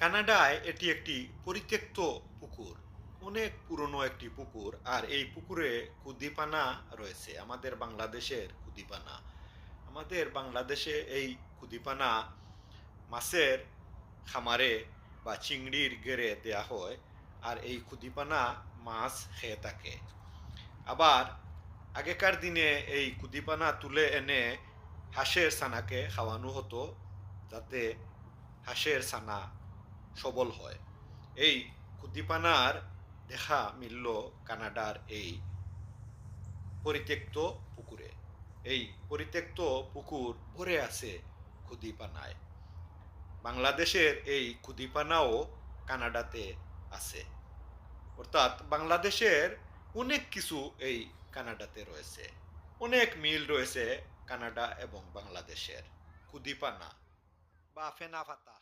কানাডায় এটি একটি পরিত্যক্ত পুকুর, অনেক পুরনো একটি পুকুর, আর এই পুকুরে কুদিপানা রয়েছে, আমাদের বাংলাদেশের কুদিপানা আমাদের বাংলাদেশে এই কুদিপানা মাছের খামারে বা চিংড়ির গেড়ে দেয়া হয়, আর এই কুদিপানা মাছ খেয়ে থাকে। আবার আগেকার দিনে এই কুদিপানা তুলে এনে হাঁসের ছানাকে খাওয়ানো হতো, যাতে হাঁসের ছানা সবল হয়। এই কুদিপানার দেখা মিলল কানাডার এই পরিত্যক্ত পুকুরে। এই পরিত্যক্ত পুকুর ভরে আছে ক্ষুদিপানায়। বাংলাদেশের এই ক্ষুদিপানাও কানাডাতে আছে। অর্থাৎ বাংলাদেশের অনেক কিছু এই কানাডাতে রয়েছে। অনেক মিল রয়েছে কানাডা এবং বাংলাদেশের কুদিপানা বা ফেনা ফাতা।